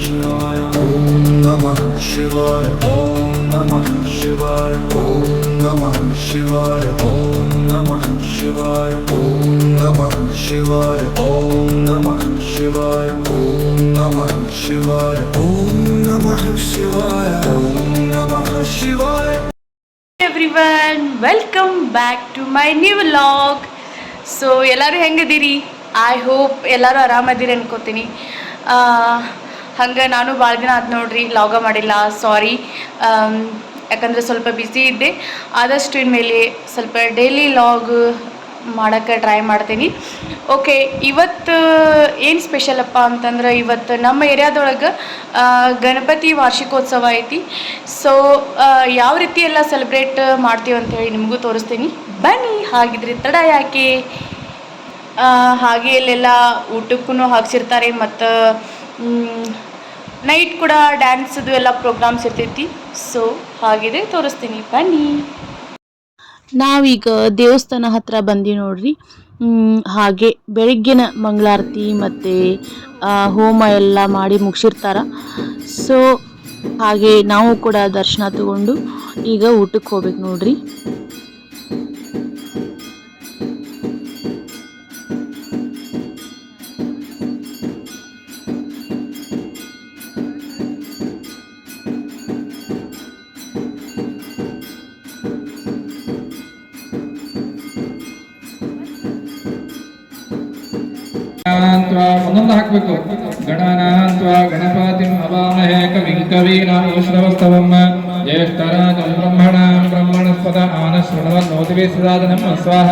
ಶಿವಾಯ ಓಂ ನಮಃ ಶಿವಾಯ ಓಂ ನಮಃ ಶಿವಾಯ ಓಂ ನಮಃ ಶಿವಾಯ ಓಂ ನಮಃ ಶಿವಾಯ ಓಂ ನಮಃ ಶಿವಾಯ ಓಂ ನಮಃ ಶಿವಾಯ ಓಂ ನಮಃ ಶಿವಾಯ ಓಂ ನಮಃ ಶಿವಾಯ ಓಂ ನಮಃ ಶಿವಾಯ everyone welcome back to my new vlog so ಎಲ್ಲರೂ ಹೆಂಗದಿರಿ ಐ ಹೋಪ್ ಎಲ್ಲರೂ ಆರಾಮದಿರಿ ಅನ್ಕೋತೀನಿ ಹಂಗೆ ನಾನು ಭಾಳ ದಿನ ಆಯ್ತು ನೋಡ್ರಿ ಲಾಗ ಮಾಡಿಲ್ಲ ಸಾರಿ ಯಾಕಂದರೆ ಸ್ವಲ್ಪ ಬ್ಯುಸಿ ಇದ್ದೆ. ಆದಷ್ಟು ಇನ್ಮೇಲೆ ಸ್ವಲ್ಪ ಡೈಲಿ ಲಾಗ್ ಮಾಡೋಕ್ಕೆ ಟ್ರೈ ಮಾಡ್ತೀನಿ. ಓಕೆ ಇವತ್ತು, ಏನು ಸ್ಪೆಷಲಪ್ಪ ಅಂತಂದ್ರೆ ಇವತ್ತು ನಮ್ಮ ಏರಿಯಾದೊಳಗೆ ಗಣಪತಿ ವಾರ್ಷಿಕೋತ್ಸವ ಐತಿ. ಸೊ ಯಾವ ರೀತಿ ಎಲ್ಲ ಸೆಲೆಬ್ರೇಟ್ ಮಾಡ್ತೀವಿ ಅಂತೇಳಿ ನಿಮಗೂ ತೋರಿಸ್ತೀನಿ. ಬನ್ನಿ, ಹಾಗಿದ್ರೆ ತಡ ಯಾಕೆ? ಹಾಗೆ ಇಲ್ಲೆಲ್ಲ ಊಟಕ್ಕೂ ಹಾಕ್ಸಿರ್ತಾರೆ ಮತ್ತು ನೈಟ್ ಕೂಡ ಡ್ಯಾನ್ಸದು ಎಲ್ಲ ಪ್ರೋಗ್ರಾಮ್ಸ್ ಇರ್ತೈತಿ. ಸೊ ಹಾಗಿದೆ, ತೋರಿಸ್ತೀನಿ. ಬನ್ನಿ. ನಾವೀಗ ದೇವಸ್ಥಾನ ಹತ್ರ ಬಂದಿ ನೋಡ್ರಿ. ಹಾಗೆ ಬೆಳಗ್ಗಿನ ಮಂಗಳಾರತಿ ಮತ್ತು ಹೋಮ ಎಲ್ಲ ಮಾಡಿ ಮುಗಿಸಿರ್ತಾರ. ಸೊ ಹಾಗೆ ನಾವು ಕೂಡ ದರ್ಶನ ತಗೊಂಡು ಈಗ ಊಟಕ್ಕೆ ಹೋಗ್ಬೇಕು ನೋಡ್ರಿ. ತ್ವಾ ಒಂದೊಂದು ಹಾಕಬೇಕು ಗಣನಾ ತ್ವಾ ಗಣಪಾತಿಂ ಅವಾಮಹೇ ಕವಿಂ ಕವೀನಾಂ ಶ್ರವಸ್ತವಂ ಜ್ಯೇಷ್ಠರಾಜಂ ಬ್ರಹ್ಮಣಾಂ ಬ್ರಹ್ಮಣಸ್ಪದ ಆನ ಶೃಣವನ್ನೋದಿವಿ ಸದಾದನಂ ಸ್ವಾಹ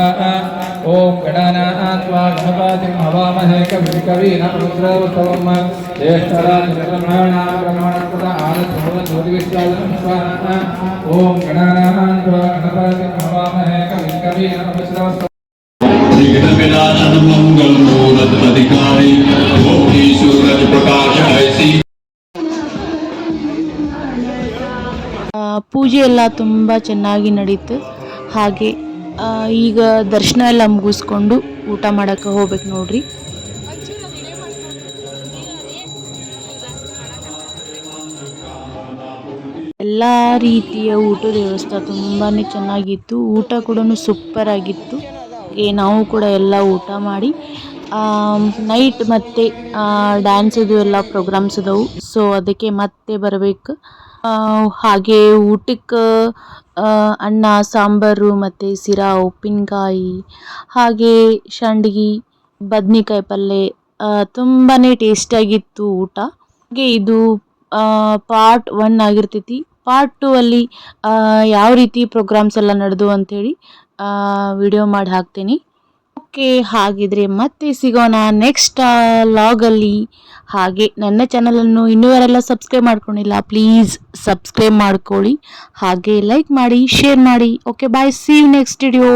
ಓಂ ಗಣನಾ ತ್ವಾ ಗಣಪಾತಿಂ ಅವಾಮಹೇ ಕವಿಂ ಕವೀನಾಂ ಶ್ರವಸ್ತವಂ ಜ್ಯೇಷ್ಠರಾಜಂ ಬ್ರಹ್ಮಣಾಂ ಬ್ರಹ್ಮಣಸ್ಪದ ಆನ ಶೃಣವನ್ನೋದಿವಿ ಸದಾದನಂ ಸ್ವಾಹ ಓಂ ಗಣನಾ ತ್ವಾ ಗಣಪಾತಿಂ ಅವಾಮಹೇ ಕವಿಂ ಕವೀನಾಂ ಶ್ರವಸ್ತವಂ मूरत अधिकारी मोही सूरज प्रकाश ऐसी ಆ, ಪೂಜೆ ಎಲ್ಲ ತುಂಬ ಚೆನ್ನಾಗಿ ನಡೀತು ಹಾಗೆ ಆ, ಈಗ ದರ್ಶನ ಎಲ್ಲ ಮುಗಿಸ್ಕೊಂಡು ಊಟ ಮಾಡೋಕ್ಕೆ ಹೋಗ್ಬೇಕು ನೋಡ್ರಿ ಎಲ್ಲ ರೀತಿಯ ಊಟದ ವ್ಯವಸ್ಥೆ ತುಂಬಾ ಚೆನ್ನಾಗಿತ್ತು ಊಟ ಕೂಡ ಸೂಪರ್ ಆಗಿತ್ತು ಹಾಗೆ ನಾವು ಕೂಡ ಎಲ್ಲ ಊಟ ಮಾಡಿ ನೈಟ್ ಮತ್ತೆ ಡ್ಯಾನ್ಸದು ಎಲ್ಲ ಪ್ರೋಗ್ರಾಮ್ಸ್ ಅದಾವು ಸೊ ಅದಕ್ಕೆ ಮತ್ತೆ ಬರಬೇಕು. ಹಾಗೆ ಊಟಕ್ಕೆ ಅನ್ನ, ಸಾಂಬಾರು ಮತ್ತು ಸಿರಾ ಉಪ್ಪಿನಕಾಯಿ, ಹಾಗೆ ಸಂಡ್ಗಿ ಬದ್ನಿಕಾಯಿ ಪಲ್ಯ ತುಂಬಾ ಟೇಸ್ಟಿಯಾಗಿತ್ತು ಊಟ. ಹಾಗೆ ಇದು ಪಾರ್ಟ್ ಒನ್ ಆಗಿರ್ತೈತಿ. ಪಾರ್ಟ್ ಟು ಅಲ್ಲಿ ಯಾವ ರೀತಿ ಪ್ರೋಗ್ರಾಮ್ಸ್ ಎಲ್ಲ ನಡೆದು ಅಂಥೇಳಿ ವಿಡಿಯೋ ಮಾಡಿ ಹಾಕ್ತೀನಿ. ಓಕೆ, ಹಾಗಿದ್ರೆ ಮತ್ತೆ ಸಿಗೋಣ ನೆಕ್ಸ್ಟ್ ಲಾಗಲ್ಲಿ ಹಾಗೆ ನನ್ನ ಚಾನಲನ್ನು ಇನ್ನೂ ಯಾರೆಲ್ಲ ಸಬ್ಸ್ಕ್ರೈಬ್ ಮಾಡ್ಕೊಂಡಿಲ್ಲ ಪ್ಲೀಸ್ ಸಬ್ಸ್ಕ್ರೈಬ್ ಮಾಡ್ಕೊಳ್ಳಿ. ಹಾಗೆ ಲೈಕ್ ಮಾಡಿ ಶೇರ್ ಮಾಡಿ. Okay bye see you next video